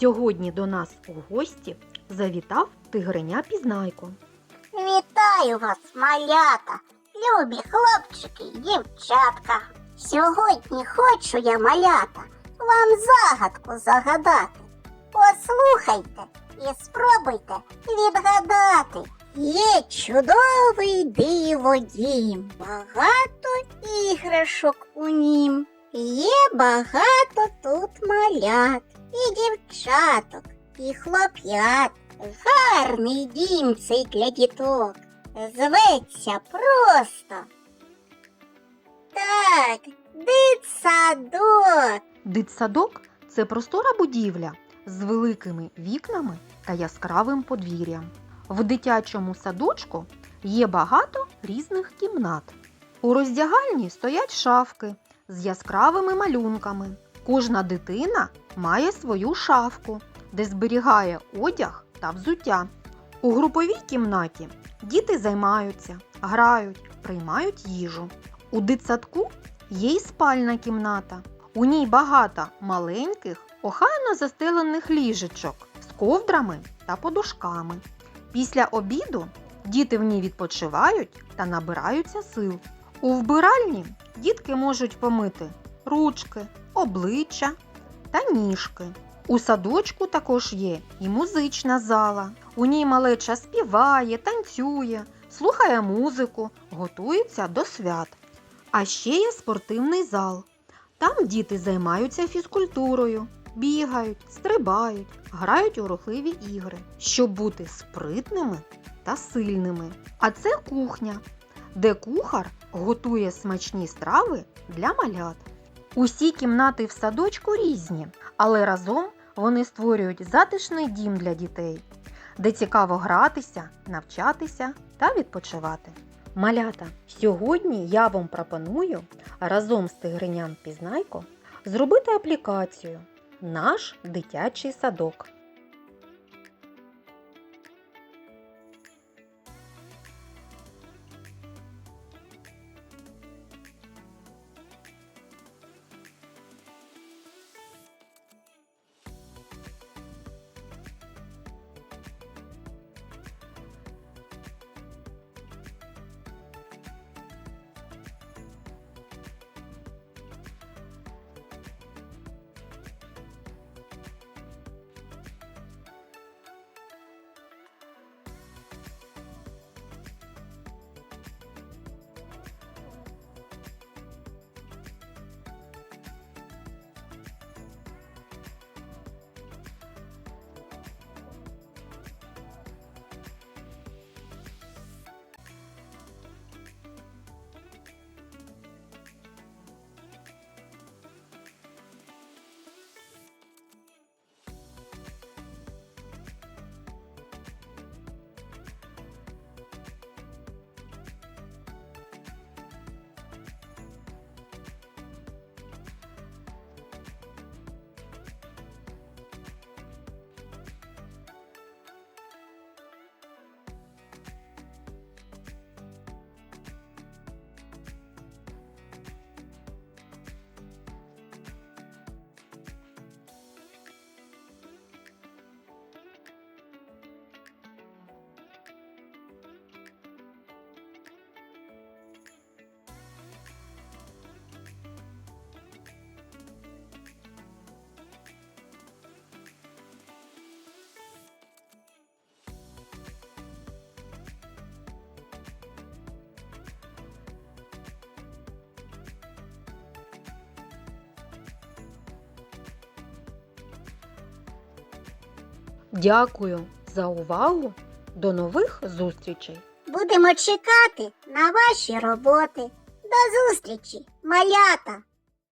Сьогодні до нас у гості завітав тигреня Пізнайко. Вітаю вас, малята, любі хлопчики й дівчатка. Сьогодні хочу я, малята, вам загадку загадати. Послухайте і спробуйте відгадати. Є чудовий диводім, багато іграшок у нім. Є багато тут малят, і дівчаток, і хлоп'ят. Гарний дім цей для діток. Зветься просто. Так, дитсадок. Дитсадок це простора будівля з великими вікнами та яскравим подвір'ям. В дитячому садочку є багато різних кімнат. У роздягальні стоять шафки з яскравими малюнками. Кожна дитина має свою шафку, де зберігає одяг та взуття. У груповій кімнаті діти займаються, грають, приймають їжу. У дитсадку є й спальна кімната. У ній багато маленьких, охайно застелених ліжечок з ковдрами та подушками. Після обіду діти в ній відпочивають та набираються сил. У вбиральні дітки можуть помити ручки, обличчя та ніжки. У садочку також є і музична зала. У ній малеча співає, танцює, слухає музику, готується до свят. А ще є спортивний зал. Там діти займаються фізкультурою, бігають, стрибають, грають у рухливі ігри, щоб бути спритними та сильними. А це кухня, де кухар готує смачні страви для малят. Усі кімнати в садочку різні, але разом вони створюють затишний дім для дітей, де цікаво гратися, навчатися та відпочивати. Малята, сьогодні я вам пропоную разом з тигриням Пізнайко зробити аплікацію Наш дитячий садок. Дякую за увагу. До нових зустрічей! Будемо чекати на ваші роботи. До зустрічі, малята!